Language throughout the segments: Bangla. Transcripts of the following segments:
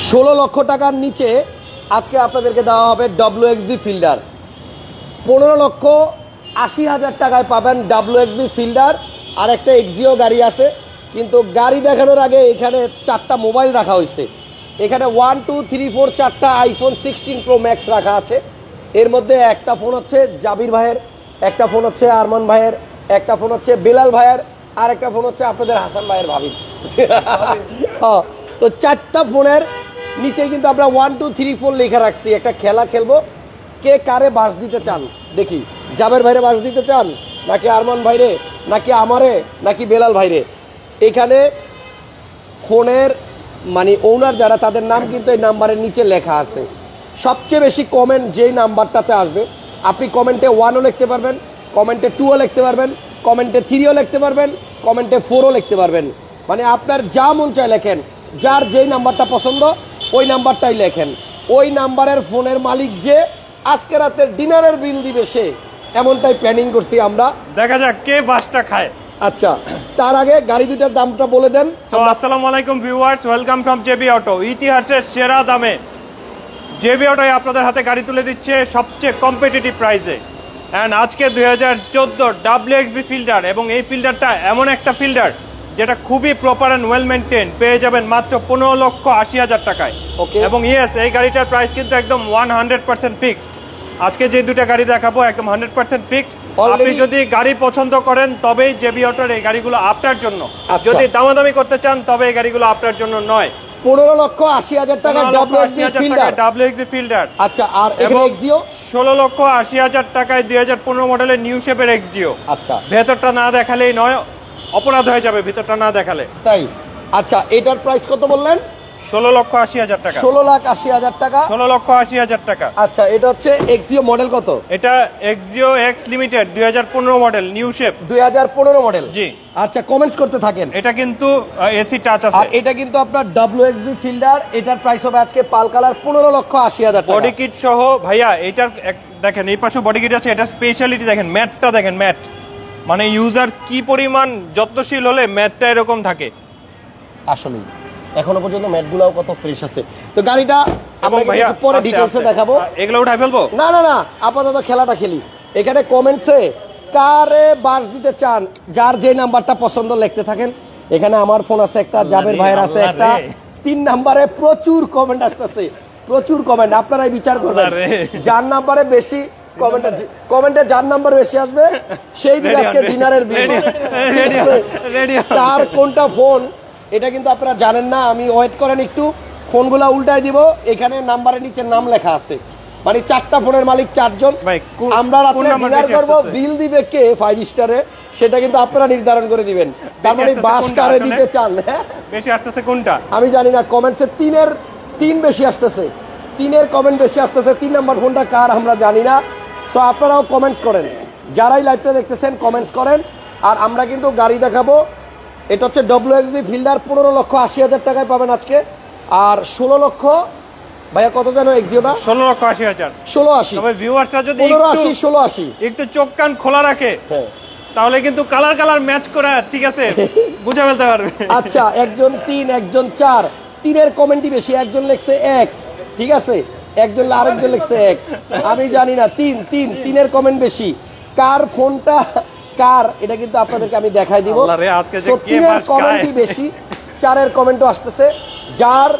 ষোলো লক্ষ টাকার নিচে আজকে আপনাদেরকে দেওয়া হবে ডাব্লিউ এক্সবি ফিল্ডার পনেরো লক্ষ আশি হাজার টাকায় পাবেন ডাব্লিউ এক্সবি ফিল্ডার আর একটা এক্সিও গাড়ি আছে কিন্তু গাড়ি দেখানোর আগে এখানে চারটা মোবাইল রাখা হয়েছে। এখানে ওয়ান টু থ্রি ফোর চারটা আইফোন সিক্সটিন প্রো ম্যাক্স রাখা আছে। এর মধ্যে একটা ফোন হচ্ছে জাবির ভাইয়ের একটা ফোন হচ্ছে আরমান ভাইয়ের একটা ফোন হচ্ছে বেলাল ভাইয়ের আর একটা ফোন হচ্ছে আপনাদের হাসান ভাইয়ের ভাবির হ্যাঁ, তো চারটা ফোনের নিচে কিন্তু আমরা ওয়ান টু থ্রি ফোর লেখা রাখছি। একটা খেলা খেলব। কে কারে বাস দিতে চান? দেখি। জাবের ভাইরে বাস দিতে চান? নাকি আরমান ভাইরে? নাকি আমারে? নাকি বেলাল ভাইরে? এখানে ফোনের মানে ওনার যারা, তাদের নাম কিন্তু এই নাম্বারের নিচে লেখা আছে। সবচেয়ে বেশি কমেন্ট যেই নাম্বারটাতে আসবে, আপনি কমেন্টে ওয়ানও লিখতে পারবেন কমেন্টে টুও লিখতে পারবেন কমেন্টে থ্রিও লিখতে পারবেন কমেন্টে ফোরও লিখতে পারবেন। মানে আপনার যা মন চায় লেখেন, যার যেই নাম্বারটা পছন্দ ওই নাম্বারটাই লেখেন। ওই নাম্বারের ফোনের মালিক যে আজকে রাতের ডিনারের বিল দিবে সে। এমনটাই প্ল্যানিং করছি আমরা। দেখা যাক কে বাসটা খায়। আচ্ছা তার আগে গাড়ি দুটার দামটা বলে দেন। সো আসসালামু আলাইকুম viewers welcome from JB auto ইতিহাসের সেরা দামে জেবি অটোয় আপনাদের হাতে গাড়ি তুলে দিচ্ছে সবচেয়ে কম্পিটিটিভ প্রাইসে অ্যান্ড আজকে দুই হাজার চোদ্দ ডাব্লিউ এক্সবি ফিল্টার এবং এই ফিল্টারটা এমন একটা ফিল্টার যেটা খুবই প্রপার অ্যান্ড ওয়েল মেনটেন পেয়ে যাবেন মাত্র পনেরো লক্ষ আশি হাজার টাকায়। Okay. এবং ইয়েস এই গাড়িটার প্রাইস কিন্তু একদম ওয়ান হান্ড্রেড পার্সেন্ট ফিক্সড আজকে যে দুটা গাড়ি দেখাবো একদম হান্ড্রেড পার্সেন্ট ফিক্সড আপনি যদি গাড়ি পছন্দ করেন তবেই জেবি অটোর এই গাড়িগুলো আপনার জন্য। আচ্ছা। যদি দামাদামি করতে চান তবে এই গাড়িগুলো আপনার জন্য নয়। পনেরো লক্ষ আশি হাজার টাকা ডাব্লিউএক্সি ফিল্ডার আচ্ছা আর এক্সিও ষোলো লক্ষ আশি হাজার টাকায় দুই হাজার পনেরো মডেলের নিউ শেপের এক্সজিও আচ্ছা। ভেতরটা না দেখালেই নয় অপরাধ হয়ে যাবে ভিতরটা না দেখালে। তাই? আচ্ছা এটার প্রাইস কত বললেন? ষোলো লক্ষ আশি হাজার টাকা। ষোলো লাখ আশি হাজার টাকা। ষোলো লক্ষ আশি হাজার টাকা। আচ্ছা এটা হচ্ছে এক্সিও মডেল কত? এটা এক্সজিও এক্স লিমিটেড দুই হাজার পনেরো মডেল নিউ শেপ দুই হাজার পনেরো মডেল জি। আচ্ছা কমেন্টস করতে থাকেন। এটা কিন্তু এসি টাচ আছে। এটা কিন্তু আপনার ডাব্লিউ এক্সবি ফিল্ডার এটার প্রাইস হবে আজকে পাল কালার পনেরো লক্ষ আশি হাজার বডি কিট সহ ভাইয়া এটার দেখেন এই পাশে বডি কিট আছে এটা স্পেশালিটি দেখেন ম্যাটটা দেখেন ম্যাট। মানে ইউজার কি পরিমাণ যত্নশীল হলে ম্যাটটা এরকম থাকে? আসলেই। এখনও পর্যন্ত ম্যাটগুলাও কত ফ্রেশ আছে। তো গাড়িটা পরে ডিটেলসে দেখাবো। এগুলো উঠাই ফেলব? না না না আপাতত খেলাটা খেলি। এখানে কমেন্টসে কারে বাস দিতে চান যার যে নাম্বারটা পছন্দ লিখতে থাকেন। এখানে আমার ফোন আছে একটা জাবের ভাইয়ের আছে একটা। তিন নাম্বারে প্রচুর কমেন্ট আসতেছে। প্রচুর কমেন্ট আপনারাই বিচার করবেন। যার নাম্বারে বেশি কমেন্টে কমেন্টে যার নাম্বার বেশি আসবে সেই দিন আজকে ডিনারের বিল. কার কোনটা ফোন এটা কিন্তু আপনারা জানেন না আমি ওয়েট করেন একটু ফোনগুলা উল্টায় দিব এখানে নাম্বারের নিচে নাম লেখা আছে। মানে চারটা ফোনের মালিক চারজন। আমরা রাত্রে ডিনার করব বিল দিবে কে ফাইভ স্টারে সেটা কিন্তু আপনারা নির্ধারণ করে দিবেন। তার মানে বাস কারে দিতে চান হ্যাঁ? বেশি আসতেছে কোনটা? আমি জানি না কমেন্টসে তিনের তিন বেশি আসতেছে। তিনের কমেন্ট বেশি আসতেছে তিন নাম্বার ফোনটা কার আমরা জানি না। সো আপনারাও কমেন্টস করেন। যারাই লাইভটা দেখতেছেন কমেন্টস করেন। আর আমরা কিন্তু গাড়ি দেখাবো। এটা হচ্ছে ডব্লিউ এক্সবি ফিল্ডার পনেরো লক্ষ আশি হাজার টাকায় পাবেন আজকে। আর ষোলো লক্ষ ভাইয়া কত যেন এক্সিওটা ষোলো লক্ষ আশি হাজার। ষোলো আশি। ভিউয়ার্সরা যদি পনেরো আশি ষোলো আশি। একটু চোখ কান খোলা রাখে হ্যাঁ। তাহলে কিন্তু কালার কালার ম্যাচ করে ঠিক আছে। বুঝে ফেলতে পারবে। আচ্ছা একজন তিন একজন চার। তিনের কমেন্টই বেশি একজন লেখছে এক। ঠিক আছে? একজন আরেকজন লেখছে এক। আমি জানি না তিন তিন তিনের কমেন্ট বেশি। কার ফোনটা কার এটা কিন্তু আপনাদেরকে আমি দেখাই দিব। তিনের কমেন্টই বেশি চারের কমেন্টও আসতেছে। যার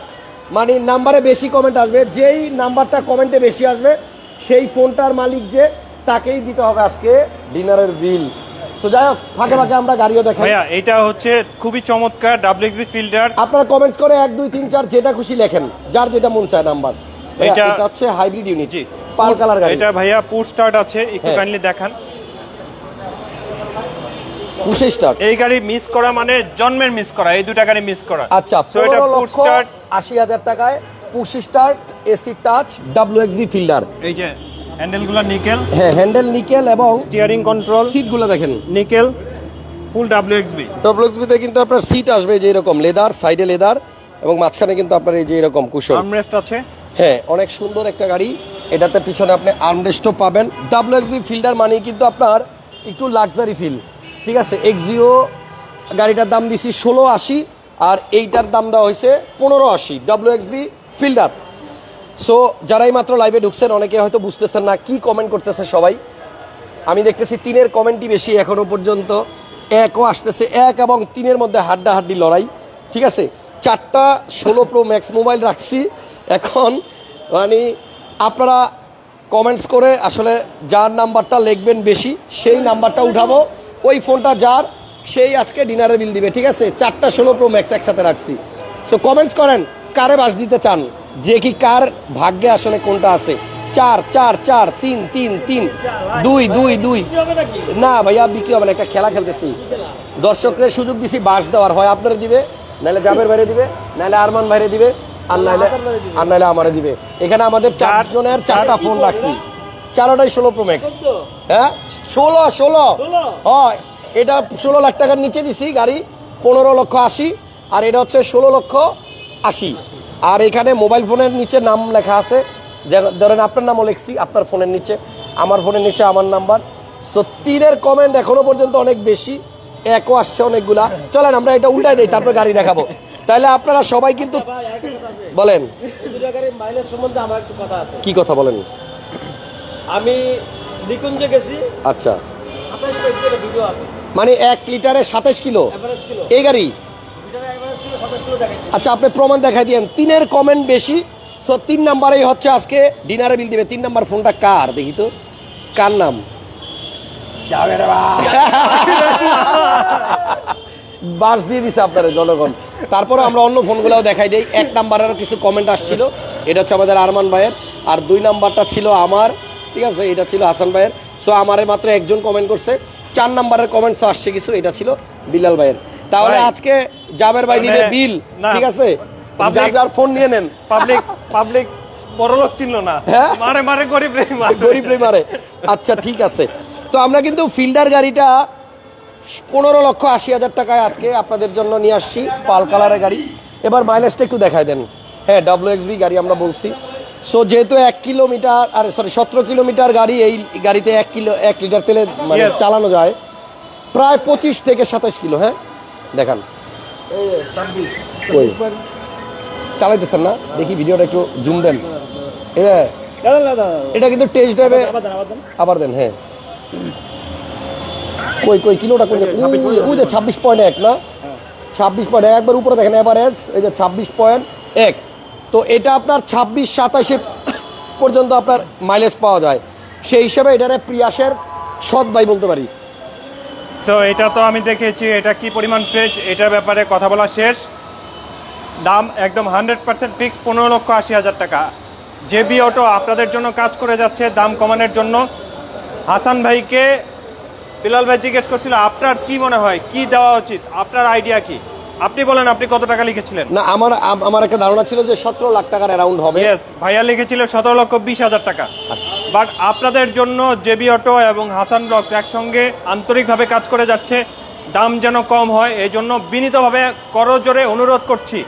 মানে নাম্বারে বেশি কমেন্ট আসবে যেই নাম্বারটা কমেন্টে বেশি আসবে সেই ফোনটার মালিক যে তাকেই দিতে হবে আজকে ডিনারের বিল তো যাই হোক ফাঁকে ফাঁকে আমরা গাড়িও দেখাই। এটা হচ্ছে খুবই চমৎকার ডাব্লিউএক্সবি ফিল্টার আপনারা কমেন্টস করে এক দুই তিন চার যেটা খুশি লেখেন যার যেটা মন চায় নাম্বার এটা- এটা হচ্ছে হাইব্রিড ইউনিট জি। পাল কালার গাড়ি। এটা ভাইয়া পুশ স্টার্ট আছে একটু হ্যাঁ। কাইন্ডলি দেখান। পুষে স্টার্ট এই গাড়ি মিস করা মানে জন্মের মিস করা এই দুটা গাড়ি মিস করা। আচ্ছা So, এটা পুশ স্টার্ট আশি হাজার টাকায় পুষি start AC touch W XB fielder এই যে হ্যান্ডেলগুলো নিকেল হ্যাঁ হ্যান্ডেল নিকেল এবং স্টিয়ারিং কন্ট্রোল সিটগুলো দেখেন। নিকেল ফুল ডাব্লিউএক্সবি ডাব্লিউ এক্সবিতে কিন্তু আপনার সিট আসবে যে এরকম লেদার সাইডে লেদার এবং মাঝখানে কিন্তু আপনার এই যে এরকম কুশন আর্মরেস্ট আছে। হ্যাঁ অনেক সুন্দর একটা গাড়ি। এটাতে পিছনে আপনি আর্মরেস্টও পাবেন। ডাব্লিউ এক্সবি ফিল্ডার মানে কিন্তু আপনার একটু লাক্সারি ফিল ঠিক আছে? এক্সিও গাড়িটার দাম দিছি ষোলো আশি আর এইটার দাম দেওয়া হয়েছে পনেরো আশি। W X B Fielder so যারাই মাত্র লাইভে ঢুকছেন অনেকে হয়তো বুঝতেছেন না কি কমেন্ট করতেছে সবাই। আমি দেখতেছি তিনের কমেন্টই বেশি এখনও পর্যন্ত। একও আসতেছে এক এবং তিনের মধ্যে হাড্ডাহাড্ডি লড়াই। ঠিক আছে? চারটা ষোলো প্রো ম্যাক্স মোবাইল রাখছি। এখন মানে আপনারা কমেন্টস করে আসলে যার নাম্বারটা লিখবেন বেশি, সেই নাম্বারটা উঠাবো। ওই ফোনটা যার, সেই আজকে ডিনারে বিল দিবে, ঠিক আছে? চারটা ষোলো প্রো ম্যাক্স একসাথে রাখছি। সো কমেন্টস করেন, কারে বাস দিতে চান? যে কি কার ভাগ্যে আসলে কোনটা আছে? চার চার চার, তিন তিন তিন, দুই দুই দুই। না, ভাইয়া, বিক্রি হবে না, একটা খেলা খেলতেছি। দর্শকদের সুযোগ দিছি, বাস দেওয়ার হয়, আপনারা দিবে। নাহলে জাবের বাইরে দিবে নাহলে আরমান বাইরে দিবে আর নাহলে আর নাহলে আমারে দিবে। এখানে আমাদের চারজনের চারটা ফোন রাখছি। চারোটাই ষোলো প্রো ম্যাক্স হ্যাঁ? ষোলো ষোলো? হয়। এটা ষোলো লাখ টাকার নিচে দিছি গাড়ি পনেরো লক্ষ আশি আর এটা হচ্ছে ষোলো লক্ষ আশি। আর এখানে মোবাইল ফোনের নিচে নাম লেখা আছে। ধরেন আপনার নামও লিখছি আপনার ফোনের নিচে। আমার ফোনের নিচে আমার নাম্বার। সো তিনের কমেন্ট এখনও পর্যন্ত অনেক বেশি। একও আসছে অনেকগুলা। চলেন আমরা এটা উল্টাই দেই তারপর গাড়ি দেখাবো। তাহলে আপনারা সবাই কিন্তু বলেন। সম্বন্ধে আমার একটু কথা আছে কি কথা বলেন? আমি নিকুঞ্জে গেছি। আচ্ছা। মানে এক লিটারে সাতাশ কিলো? এই গাড়ি? আচ্ছা আপনি প্রমাণ দেখাই দিয়েন। তিনের কমেন্ট বেশি। সো তিন নাম্বারেই হচ্ছে আজকে ডিনারে বিল দিবে। তিন নাম্বার ফোনটা কার? দেখি তো। কার নাম? বাস দিয়ে দিছে আপনারা জনগণ। তারপরে আমরা অন্য ফোনগুলোও দেখাই দিই। এক নাম্বারেরও কিছু কমেন্ট আসছিল। এটা হচ্ছে আমাদের আরমান ভাইয়ের। আর দুই নাম্বারটা ছিল আমার। ঠিক আছে? এটা ছিল হাসান ভাইয়ের। সো আমারে মাত্র একজন কমেন্ট করছে। চার নাম্বারের কমেন্টস আসছে কিছু। এটা ছিল বিলাল ভাইয়ের। তাহলে আজকে জাবের ভাই দিবে মানে, বিল। ঠিক আছে? যার যার ফোন নিয়ে নেন। পাবলিক পাবলিক বড়লোক চিনল না। হ্যাঁ? মারে মারে গরিব রে মারে। গরিব রে মারে। আচ্ছা ঠিক আছে। তো আমরা কিন্তু ফিল্ডার গাড়িটা পনেরো লক্ষ আশি হাজার টাকায় আজকে আপনাদের জন্য নিয়ে আসছি পাল কালারের গাড়ি। এবার মাইলেজটা একটু দেখায় দেন। হ্যাঁ ডাব্লিউ এক্সবি গাড়ি আমরা বলছি। সো যেহেতু এক কিলোমিটার আর সরি সতেরো কিলোমিটার গাড়ি এই গাড়িতে এক কিলো এক লিটার তেলে মানে চালানো যায় প্রায় পঁচিশ থেকে সাতাশ কিলো হ্যাঁ? দেখান। চালাইতেছেন না? দেখি ভিডিওটা একটু জুম দেন। এটা দাদা এটা কিন্তু টেস্ট ড্রাইভে আবার দেন হ্যাঁ। কই কই কিলোটা জায়গায়? ওই যে ছাব্বিশ পয়েন্ট এক। না? ছাব্বিশ পয়েন্ট একবার উপরে দেখেন এভারেজ এই যে ছাব্বিশ পয়েন্ট এক। তো এটা আপনার ছাব্বিশ সাতাশে পর্যন্ত আপনার মাইলেজ পাওয়া যায়। সেই হিসাবে এটারে প্রিয়াসের সৎ ভাই বলতে পারি। সো এটা তো আমি দেখেছি এটা কি পরিমাণ ফ্রেশ এটার ব্যাপারে কথা বলা শেষ। দাম একদম হান্ড্রেড পার্সেন্ট ফিক্স পনেরো লক্ষ আশি হাজার টাকা। জেবি অটো আপনাদের জন্য কাজ করে যাচ্ছে দাম কমানোর জন্য। হাসান ভাইকে বিলাল ভাই জিজ্ঞেস করছিল আপনার কি মনে হয় কি দেওয়া উচিত? আপনার আইডিয়া কি? আপনি বলেন আপনি কত টাকা লিখেছিলেন? না আমার আমার একটা ধারণা ছিল যে সতেরো লাখ টাকার অ্যারাউন্ড হবে। ইয়েস ভাইয়া লিখেছিল সতেরো লক্ষ বিশ হাজার টাকা। আচ্ছা। বাট আপনাদের জন্য জেবি অটো এবং হাসান ব্লগস একসঙ্গে আন্তরিকভাবে কাজ করে যাচ্ছে। দাম যেন কম হয় এই জন্য বিনীতভাবে করজোরে অনুরোধ করছি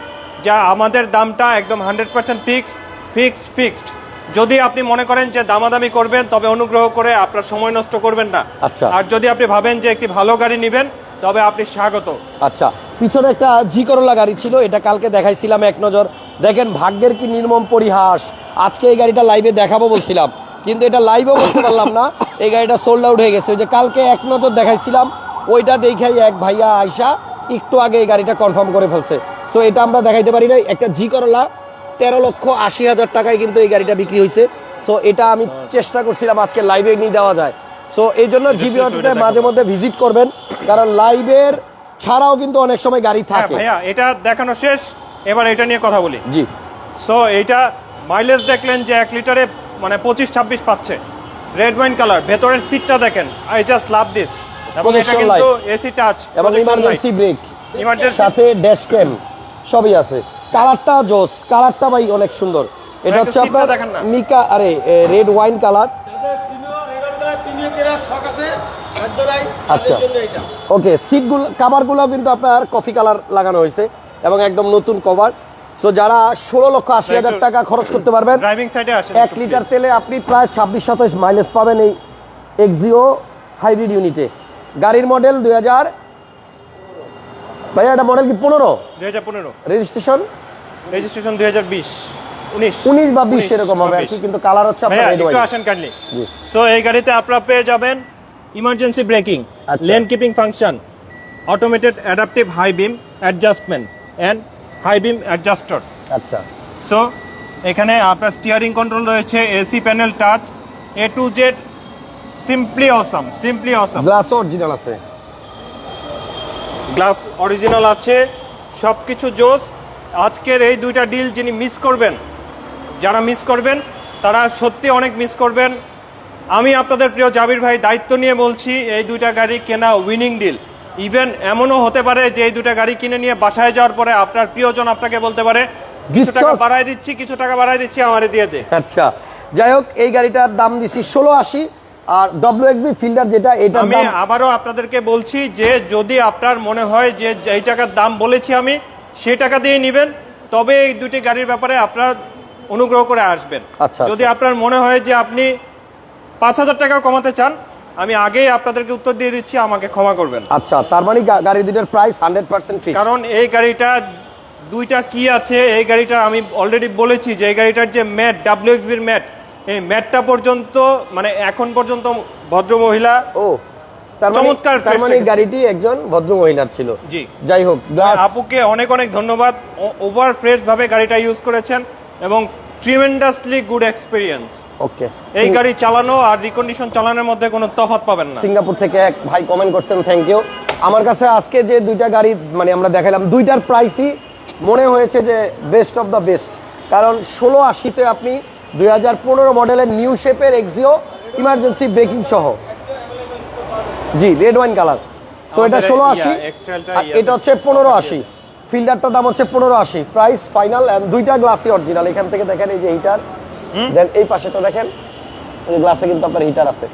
যা আমাদের দামটা একদম hundred percent fixed fixed fixed যদি আপনি মনে করেন যে দামাদামি করবেন তবে অনুগ্রহ করে আপনার সময় নষ্ট করবেন না। আচ্ছা। আর যদি আপনি ভাবেন যে একটি ভালো গাড়ি নেবেন তবে আপনি স্বাগত। আচ্ছা পিছনে একটা জি করোলা গাড়ি ছিল এটা কালকে দেখাইছিলাম এক নজর। দেখেন ভাগ্যের কি নির্মম পরিহাস। আজকে এই গাড়িটা লাইভে দেখাবো বলছিলাম কিন্তু এটা লাইভও বলতে পারলাম না। এই গাড়িটা সোল্ড আউট হয়ে গেছে। ওই যে কালকে এক নজর দেখাইছিলাম ওইটা দেখাই এক ভাইয়া আইসা একটু আগে এই গাড়িটা কনফার্ম করে ফেলছে। সো এটা আমরা দেখাইতে পারি না একটা জি করোলা তেরো লক্ষ আশি হাজার টাকায় কিন্তু এই গাড়িটা বিক্রি হয়েছে। সো এটা আমি চেষ্টা করছিলাম আজকে লাইভে নিয়ে দেওয়া যায়। সো এই জন্য জিবি অটোতে মাঝে মধ্যে ভিজিট করবেন কারণ লাইভের ছাড়াও কিন্তু অনেক সময় গাড়ি হ্যাঁ থাকে। ভাইয়া এটা দেখানো শেষ। এবার এটা নিয়ে কথা বলি। জি। সো এইটা মাইলেজ দেখলেন যে এক লিটারে মানে পঁচিশ ছাব্বিশ পাচ্ছে। রেড ওয়াইন কালার ভেতরের সিটটা দেখেন। আই জাস্ট লাভ দিস এবং এটা কিন্তু এসি টাচ এবং ইমার্জেন্সি ব্রেক সাথে ড্যাশ ক্যাম সবই আছে। কালারটা জোস কালারটা ভাই অনেক সুন্দর। এটা হচ্ছে আপনার মিকা আরে রেড ওয়াইন কালার আচ্ছা। ওকে সিটগুলো কাভারগুলো কিন্তু আপনার কফি কালার লাগানো হয়েছে এবং একদম নতুন কভার সো যারা ষোলো লক্ষ আশি হাজার টাকা খরচ করতে পারবেন এক লিটার তেলে আপনি প্রায় ছাব্বিশ সাতাশ মাইলেজ পাবেন এই এক্সিও হাইব্রিড ইউনিটে গাড়ির মডেল দুই হাজার ভাইয়া এটা মডেল কি পনেরো? পনেরো। রেজিস্ট্রেশন রেজিস্ট্রেশন দুই হাজার বিশ উনিশ। উনিশ বা বিশ এরকম হবে আর কি কিন্তু কালার হচ্ছে আপনার আসেন কাইন্ডলি সো এই গাড়িতে আপনারা পেয়ে যাবেন ইমার্জেন্সি ব্রেকিং আচ্ছা। Lane keeping function automated adaptive high beam adjustment and high beam adjuster আচ্ছা। সো এখানে আপনার স্টিয়ারিং কন্ট্রোল রয়েছে AC panel touch A to Z simply awesome simply awesome glass original আছে। গ্লাস অরিজিনাল আছে সব কিছু জোস। আজকের এই দুইটা ডিল যিনি মিস করবেন যারা মিস করবেন তারা সত্যি অনেক মিস করবেন। আমি আপনাদের প্রিয় জাবির ভাই দায়িত্ব নিয়ে বলছি এই দুইটা গাড়ি কেনা উইনিং ডিল ইভেন এমনও হতে পারে যে এই দুইটা গাড়ি কিনে নিয়ে বাসায় যাওয়ার পরে আপনার প্রিয়জন আপনাকে বলতে পারে কিছু টাকা? বাড়ায় দিচ্ছি কিছু টাকা বাড়ায় দিচ্ছি আমারে দিয়ে দে। আচ্ছা যাই হোক এই গাড়িটার দাম দিছি ষোলো আশি আর ডব্লিউ এক্সবি ফিল্ডার যেটা এটা আমি আবারও আপনাদেরকে বলছি যে যদি আপনার মনে হয় যে এই টাকার দাম বলেছি আমি সেই টাকা দিয়ে নেবেন তবে এই দুটি গাড়ির ব্যাপারে আপনার অনুগ্রহ করে আসবেন। আচ্ছা, যদি আপনার মনে হয় যে আপনি পাঁচ হাজার টাকা কমাতে চান আমি আগেই আপনাদেরকে উত্তর দিয়ে দিচ্ছি আমাকে ক্ষমা করবেন। আচ্ছা তার মানে গাড়ি দুটার প্রাইস হান্ড্রেড পার্সেন্ট কারণ এই গাড়িটা দুইটা কি আছে এই গাড়িটা আমি অলরেডি বলেছি যে এই গাড়িটার যে ম্যাট ডাব্লিউ এক্সবির ম্যাট এই ম্যাটটা পর্যন্ত মানে এখন পর্যন্ত ভদ্র মহিলা ও। তার মানে মানে। গাড়িটি একজন ভদ্র মহিলার ছিল। জি। যাই হোক আপুকে অনেক অনেক ধন্যবাদ। ওভার ফ্রেশ ভাবে গাড়িটা ইউজ করেছেন এবং ট্রিমেন্ডাসলি গুড এক্সপিরিয়েন্স ওকে এই গাড়ি চালানো আর রিকন্ডিশন চালানোর মধ্যে কোনো তফাৎ পাবেন না। সিঙ্গাপুর থেকে এক ভাই কমেন্ট করছেন থ্যাংক ইউ আমার কাছে আজকে যে দুইটা গাড়ি মানে আমরা দেখালাম দুইটার প্রাইসই মনে হয়েছে যে বেস্ট অফ দ্য বেস্ট কারণ ষোলো আশিতে আপনি দুই হাজার পনেরো মডেলের নিউ শেপের এক্সিও ইমার্জেন্সি ব্রেকিং সহ G red wine colour so এটা ষোলো আশি। এটা হচ্ছে পনেরো আশি। ফিল্ডারটার দাম হচ্ছে পনেরো আশি। প্রাইস ফাইনাল দুইটা গ্লাসই অরিজিনাল এখান থেকে দেখেন এই যে হিটার দেন এই পাশেটা দেখেন এই গ্লাসে কিন্তু আপনার হিটার আছে।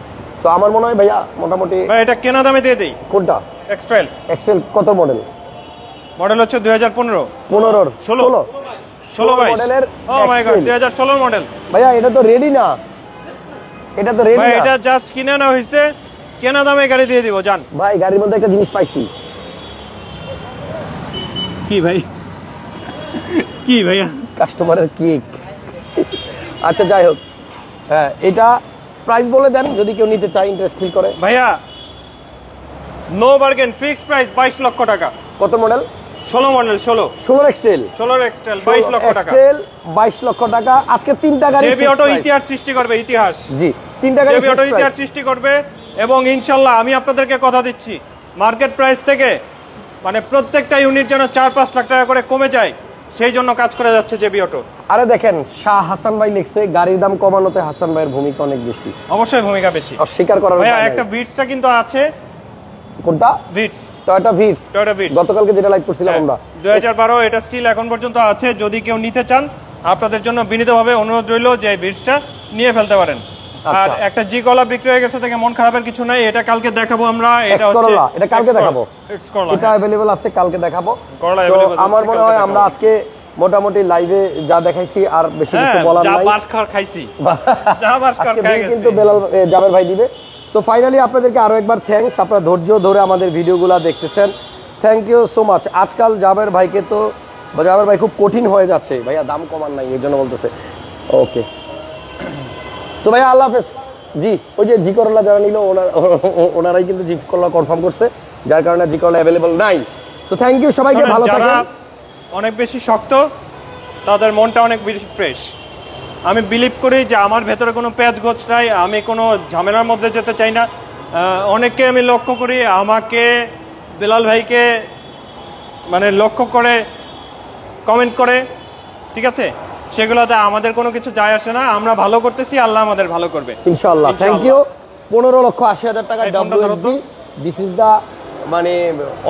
তো আমার মনে হয় ভাইয়া মোটামুটি ভাই এটা কেনা দামে দিয়ে দেই। কোনটা? এক্সট্রাইল এক্সেল কত মডেল মডেল হচ্ছে দুই হাজার পনেরো। পনেরোর। ষোলো। ষোলো। মডেলের ও মাই গড। দুই হাজার ষোলো মডেল ভাইয়া এটা তো রেডি না। এটা তো রেডি ভাই এটা জাস্ট কিনে নেওয়া হয়েছে। কেনা দামে গাড়ি দিয়ে দিব জান ভাই গাড়ির মধ্যে একটা জিনিস পাইছি কি? ভাই? কি ভাইয়া? কাস্টমারের কেক। আচ্ছা যাই হোক। হ্যাঁ এটা প্রাইস বলে দেন যদি কেউ নিতে চায় ইন্টারেস্ট ফিল করে। ভাইয়া নো বার্গেন ফিক্সড প্রাইস বাইশ লক্ষ টাকা। কত মডেল ষোলো মডেল ষোলো। ষোলোর এক্সটেল ষোলোর এক্সটেল বাইশ লক্ষ টাকা। এক্সটেল বাইশ লক্ষ টাকা। আজকে তিনটা গাড়ি জেবি অটো ইতিহাস সৃষ্টি করবে ইতিহাস। জি তিনটা গাড়ি জেবি অটো ইতিহাস সৃষ্টি করবে এবং ইনশাল্লাহ আমি আপনাদেরকে কথা দিচ্ছি মার্কেট প্রাইস থেকে মানে প্রত্যেকটা ইউনিট যেন চার পাঁচ লাখ টাকা করে কমে যায় সেই জন্য কাজ করে যাচ্ছে জেবি অটো আরে দেখেন শাহ হাসান ভাই লিখছে গাড়ির দাম কমানোতে হাসান ভাইয়ের ভূমিকা অনেক বেশি। অবশ্যই ভূমিকা বেশি। অস্বীকার করার ভাইয়া উপায় একটা। ভিটসটা কিন্তু আছে। কোনটা? Vitz Toyota Vitz Toyota Vitz গতকালকে যেটা লাইভ করছিলাম আমরা। দুই হাজার বারো এটা স্টিল এখন পর্যন্ত আছে। যদি কেউ নিতে চান আপনাদের জন্য বিনীতভাবে অনুরোধ রইল যে ভিটসটা নিয়ে ফেলতে পারেন। আর আচ্ছা। একটা জি কলা বিক্রি হয়ে গেছে থেকে মন খারাপের কিছু নাই এটা কালকে দেখাবো আমরা এটা হচ্ছে এটা কালকে দেখাবো। এটা অ্যাভেলেবল আছে কালকে দেখাবো। আমার মনে হয় আমরা আজকে মোটামুটি লাইভে যা দেখাইছি আর বেশি কিছু হ্যাঁ বলার যা নাই। বাস খাওয়ার খাইছি। যা বাস খাওয়ার আজকে খাই গেছি। কিন্তু বেলাল জাবের ভাই দিবে। সো ফাইনালি আপনাদেরকে আরও একবার থ্যাঙ্কস আপনারা ধৈর্য ধরে আমাদের ভিডিওগুলো দেখতেছেন। থ্যাংক ইউ সো মাচ আজকাল জাবের ভাইকে তো জাবের ভাই খুব কঠিন হয়ে যাচ্ছে। ভাইয়া দাম কমান নাই এই জন্য বলতেছে। ওকে সো ভাইয়া আল্লাহ হাফেজ। জি ওই যে জি করলা যারা নিল ওনার- ওনারাই কিন্তু জি করলা কনফার্ম করছে যার কারণে জি করলা অ্যাভেলেবল নাই। সো থ্যাংক ইউ সবাইকে ভালো থাকেন। অনেক বেশি শক্ত তাদের মনটা অনেক বেশি ফ্রেশ আমি বিলিভ করি যে আমার ভেতরে কোনো প্যাচ গোছ নাই আমি কোনো ঝামেলার মধ্যে যেতে চাই না। অনেককে আমি লক্ষ্য করি আমাকে বেলাল ভাইকে মানে লক্ষ্য করে কমেন্ট করে ঠিক আছে? সেগুলোতে আমাদের কোনো কিছু যায় আসে না। আমরা ভালো করতেছি আল্লাহ আমাদের ভালো করবে। ইনশাআল্লাহ। থ্যাংক ইউ পনেরো লক্ষ আশি হাজার টাকা তো। দিস ইজ দা মানে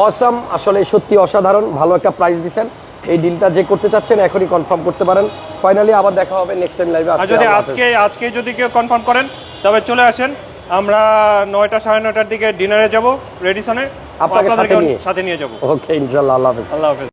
অসাম আসলে সত্যি অসাধারণ ভালো একটা প্রাইস দিচ্ছেন। এই ডিলটা যে করতে চাচ্ছেন এখনই কনফার্ম করতে পারেন। ফাইনালি আবার দেখা হবে নেক্সট টাইম লাইভে আর যদি আজকে আজকে যদি কেউ কনফার্ম করেন তবে চলে আসেন। আমরা নয়টা সাড়ে নয়টার দিকে ডিনারে যাব রেডিসনে আপনাকে নিয়ে। সাথে নিয়ে যাব। ওকে ইনশাআল্লাহ আল্লাহ হাফেজ। আল্লাহ হাফেজ।